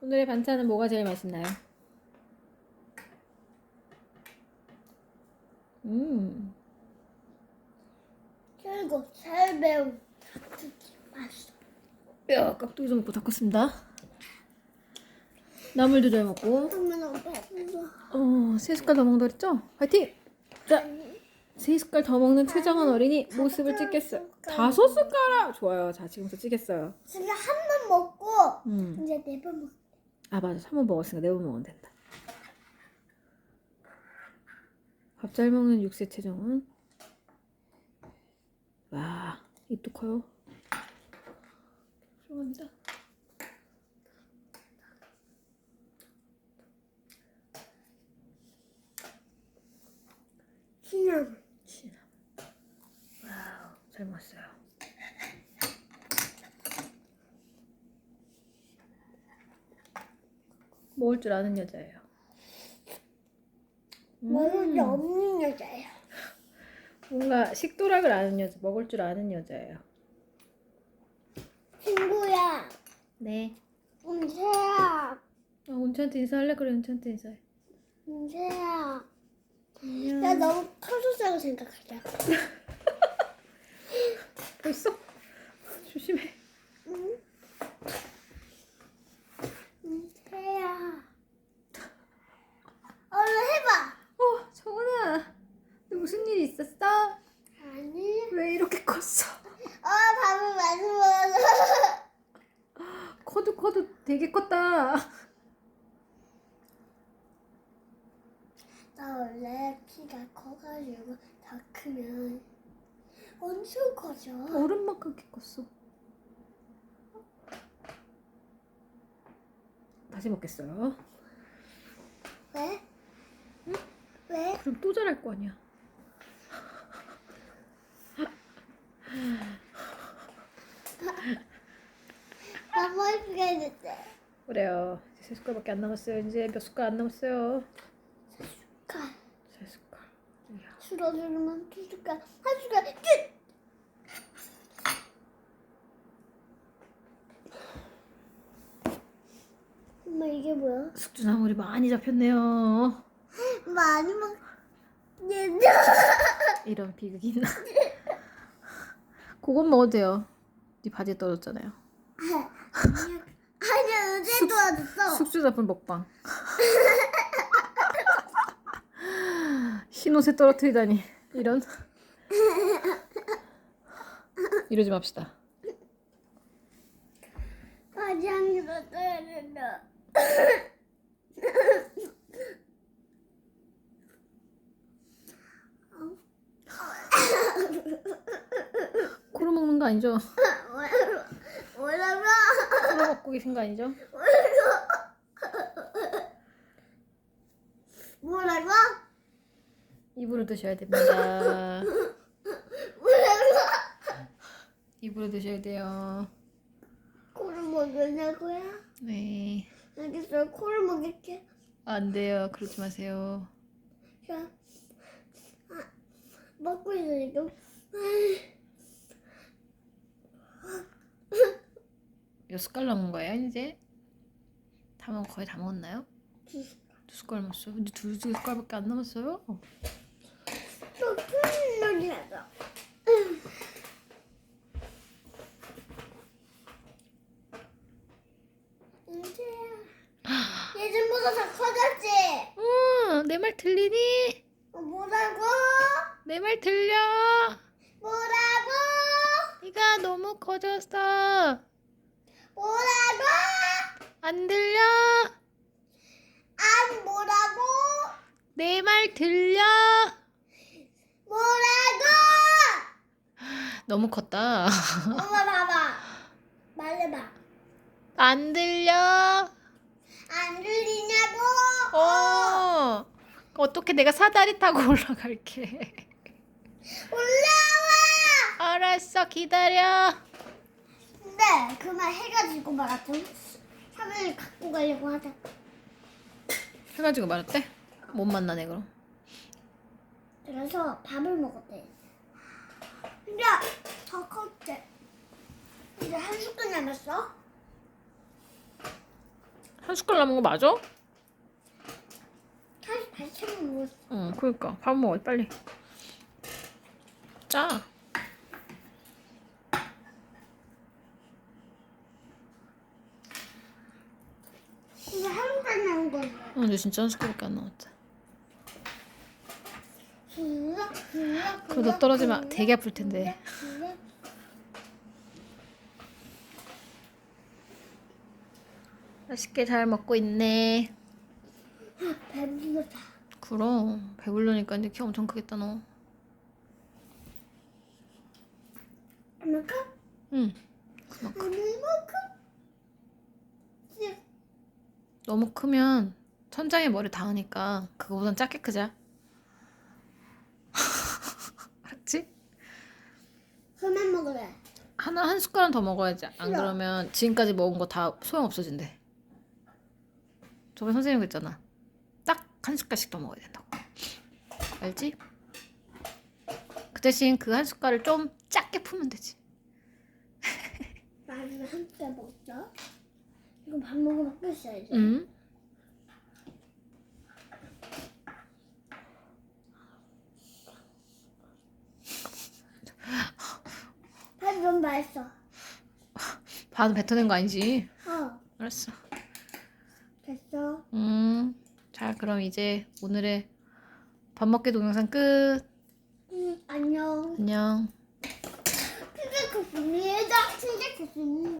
오늘의 반찬은 뭐가 제일 맛있나요? 음, 그리고 잘 매운 닭튀김 맛있어. 야, 깍두기 좀 먹고 닦았습니다. 나물도 잘 먹고. 배불러. 어, 세 숟갈 더 먹는다 그랬죠? 화이팅! 자, 세 숟갈 더 먹는 최정한 어린이 모습을 찍겠어요. 다섯 숟가락! 좋아요. 자, 지금부터 찍겠어요. 지금 한 번 먹고 음. 이제 네 번 먹. 아, 맞아. 한번 먹었으니까 네번 먹으면 된다. 밥 잘 먹는 육세 최정은. 와, 입도 커요. 죄송합니다. 그냥 진함. 와우, 잘 먹었어요. 먹을 줄 아는 여자예요. 음, 먹을 게 없는 여자예요. 뭔가 식도락을 아는 여자, 먹을 줄 아는 여자예요. 친구야, 네. 은채야, 아, 온천한테 인사할래? 그래, 온천한테 인사해. 은채야. 안녕. 나 너무 커졌다고 생각하자. 벌써? 조심해. 응? 은채야. 얼른 해봐. 어, 정은아. 너 무슨 일 있었어? 아니. 왜 이렇게 컸어? 어, 밥을 많이 먹어서. 커도 커도 되게 컸다. 나 원래 키가 커가지고 더 크면 엄청 커져. 어른만큼 키 컸어. 다시 먹겠어요. 왜? 왜? 그럼 또 잘할 거 아니야. 너무 예쁘게 해줬대. 그래요. 이제 세 숟갈밖에 안 남았어요. 이제 몇 숟갈 안 남았어요. 가. 세 숟갈. 이야. 줄어들면 두 숟갈, 한 숟갈, 끝! 엄마 이게 뭐야? 숙주나물이 많이 잡혔네요. 많이 먹... 얘들 이런 비극이 있나? 그건 먹어도 돼요. 네 바지에 떨어졌잖아요. 아니야 어제 도와줬어 숙주나물 먹방. 흰 옷에 떨어뜨리다니 이런. 이러지 맙시다. 개도 떠야 된다 코로 먹는 거 아니죠? 코로 먹고 계신 거 아니죠? 뭐라고? 입으로 드셔야 됩니다. 입으로 드셔야 돼요. 코를 먹으냐고요? 네. 알겠어요 코를 먹일게 안 돼요. 그러지 마세요. 자, 아, 먹고 있으니까 몇 숟갈 남은 거예요, 이제? 다 먹, 거의 다 먹었나요? 두두 숟갈 남았어요. 근데 두 숟갈밖에 안 남았어요. 또큰 놀이 하자. 은채야, 예전보다 더 커졌지? 응, 내 말 들리니? 어, 뭐라고? 내 말 들려? 뭐라고? 네가 너무 커졌어. 뭐라고? 안 들려? 안 뭐라고? 내 말 들려? 뭐라고? 너무 컸다. 엄마 봐봐. 말해봐. 안 들려? 안 들리냐고? 어. 어떻게 내가 사다리 타고 올라갈게. 올라와! 알았어, 기다려. 근데 그말 해가지고 말았더니 사람을 갖고 가려고 하다. 해가지고 말았대? 못 만나네 그럼. 그래서 밥을 먹었대. 근데 더 컸대. 이제 한 숟갈 남았어. 한 숟갈 남은 거 맞아? 다시 다시 먹었어. 응, 그러니까 밥 먹어 빨리. 짜. 근데 한 숟갈 나온 건 어, 근데 진짜 한 숟갈밖에 안 나왔다. 그거 그러다 떨어지면 되게 아플 텐데. 맛있게 잘 먹고 있네. 배부르다. 그럼 배불러니까 이제 키 엄청 크겠다 너. 이만큼? 응. 그만큼. 이만큼? 너무 크면 천장에 머리 닿으니까 그거보단 작게 크자. 알았지? 그만 먹으래. 하나 한 숟갈은 더 먹어야지. 안 싫어. 그러면 지금까지 먹은 거 다 소용 없어진대. 저번에 선생님 그랬잖아. 딱 한 숟갈씩 더 먹어야 된다고. 알지? 그 대신 그 한 숟갈을 좀 작게 풀면 되지. 나중에 함께 먹자. 이거 밥 먹으면 끝이야 이제. 응? 맛있어. 반은 뱉어낸 거 아니지? 어, 알았어. 됐어. 음. 자, 그럼 이제 오늘의 밥 먹기 동영상 끝. 응, 안녕. 안녕. 치즈 쿠키입니다. 치즈 쿠키.